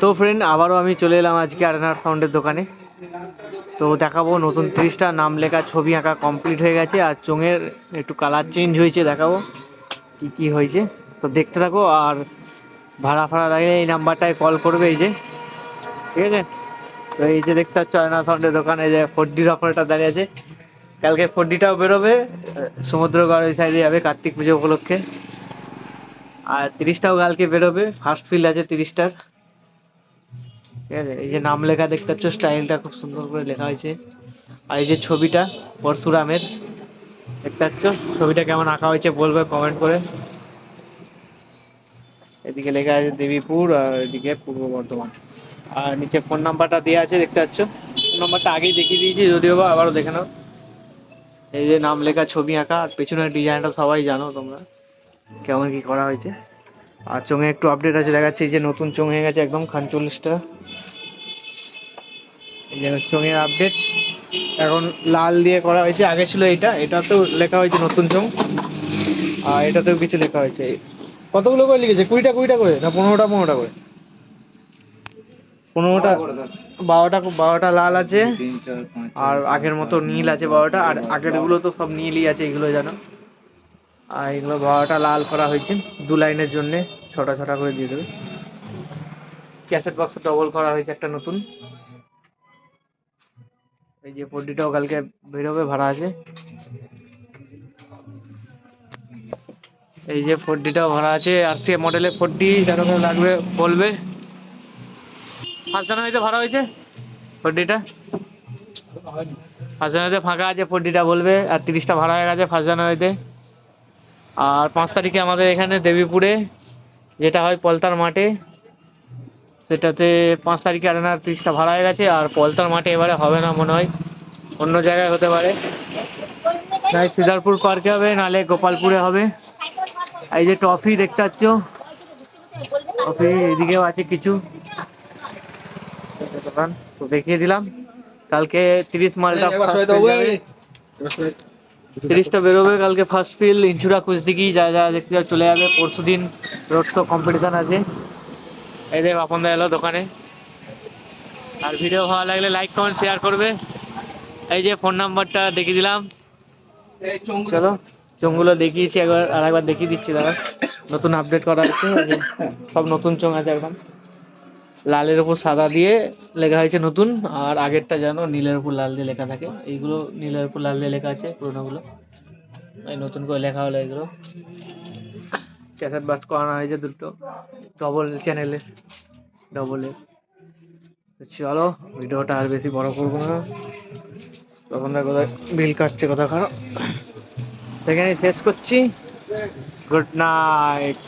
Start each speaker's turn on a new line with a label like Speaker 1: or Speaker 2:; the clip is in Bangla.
Speaker 1: তো ফ্রেন্ড আবারও আমি চলে এলাম আজকে আরেনার সাউন্ডের দোকানে। তো দেখাবো নতুন তিরিশটা নাম লেখা ছবি আঁকা কমপ্লিট হয়ে গেছে আর চোঙের একটু কালার চেঞ্জ হয়েছে, দেখাবো কি কি হয়েছে। তো দেখতে থাকো আর ভাড়া ফাড়া লাগলে এই নাম্বারটায় কল করবে এই যে। ঠিক আছে? তো এই যে দেখতে পাচ্ছ আয়না সাউন্ডের দোকানে যে ফোর ডির অফারটা দাঁড়িয়ে আছে। কালকে ফোর ডিটাও বেরোবে সমুদ্রগড় ওই সাইডে যাবে কার্তিক পুজো উপলক্ষে। আর তিরিশটাও কালকে বেরোবে ফার্স্ট ফিল্ড আছে তিরিশটার। ঠিক আছে? এই যে নাম লেখা দেখতে পাচ্ছ স্টাইলটা খুব সুন্দর করে লেখা হয়েছে। আর এই যে ছবিটা, পরশুরামের, দেখতে পাচ্ছ? ছবিটা কেমন আঁকা হয়েছে বলবে কমেন্ট করে। এদিকে লেখা আছে দেবীপুর আর এদিকে পূর্ব বর্ধমান। আর নিচে ফোন নাম্বারটা দেওয়া আছে, দেখতে পাচ্ছ? ফোন নাম্বারটা আগেই দেখিয়ে দিয়েছি, যদিও বা আবারও দেখে নাও। এই যে নাম লেখা, ছবি আঁকা, আর পেছনের ডিজাইনটা সবাই জানো তোমরা। কেমন কি করা হয়েছে? আর চোঙে একটু আপডেট আছে দেখাচ্ছে এই যে নতুন চোঙ হয়ে গেছে একদম খানচল্লিশটা। চোঙের আপডেট এখন লাল দিয়ে করা হয়েছে আগে ছিল এটা এটাতেও লেখা হয়েছে নতুন চোঙ। আর এটাতেও কিছু লেখা হয়েছে। কতগুলো করে লিখেছে? কুড়িটা কুড়িটা করে না পনেরোটা পনেরোটা করে? পনেরোটা বারোটা বারোটা লাল আছে। আর আগের মতো নীল আছে বারোটা আর আগেরগুলো তো সব নীলই আছে এগুলো জানো? আর এগুলো বারোটা লাল করা হয়েছে। দু লাইনের জন্যে ছটা ছটা করে দিয়ে দেবে। ক্যাসেট বক্স ডবল করা হয়েছে একটা নতুন। এই যে পড্ডিটাও কালকে বেরোবে, ভাড়া আছে। এই যে ফোর ডিটাও ভাড়া আছে। আর সে মডেলের ফোরডি যার ওখানে লাগবে বলবে। ফার্স্ট জানুয়ারিতে ভাড়া হয়েছে ফোরডিটা ফার্স্ট জানুয়ারিতে ফাঁকা আছে ফোর ডিটা বলবে। আর তিরিশটা ভাড়া হয়ে গেছে ফার্স্ট জানুয়ারিতে আর পাঁচ তারিখে আমাদের এখানে দেবীপুরে যেটা হয় পলতার মাঠে সেটাতে পাঁচ তারিখে আরেনার তিরিশটা ভাড়া হয়ে গেছে আর পলতার মাঠে এবারে হবে না মনে হয় অন্য জায়গায় হতে পারে। তাই সিদারপুর পার্কে হবে নালে গোপালপুরে হবে। এই যে টফি দেখতে পাচ্ছ টফি এদিকেও আছে কিছু। দোকান তো দেখিয়ে দিলাম। কালকে তিরিশ মালটা তিরিশটা বেরোবে, কালকে ফার্স্ট ফিল ইনচুরা কুচদিঘি যা যা দেখতে চলে যাবে পরশু দিন রোড শো কম্পিটিশন আছে। এই যে বাপনদা এলো দোকানে। আর ভিডিও ভালো লাগলে লাইক কমেন্ট শেয়ার করবে। এই যে ফোন নাম্বারটা দেখিয়ে দিলাম। চলো, চোঙগুলো দেখিয়েছি একবার আর একবার দেখিয়ে দিচ্ছি দাদা। নতুন আপডেট করা আছে সব নতুন চোঙ আছে একদম। লালের উপর সাদা দিয়ে লেখা হয়েছে নতুন, আর আগেরটা জানো নীলের উপর লাল দিয়ে লেখা থাকে। এইগুলো নীলের উপর লাল দিয়ে লেখা আছে, পুরোনোগুলো। এই নতুন করে লেখা হলো এগুলো। ক্যাসেট বাস করানো হয়েছে দুটো ডবল চ্যানেলের ডবলের চলো, ভিডিওটা আর বেশি বড় করব না। তখন দেখো বিল কাটছে কথা খারাপ এখানে শেষ করছি। Good night.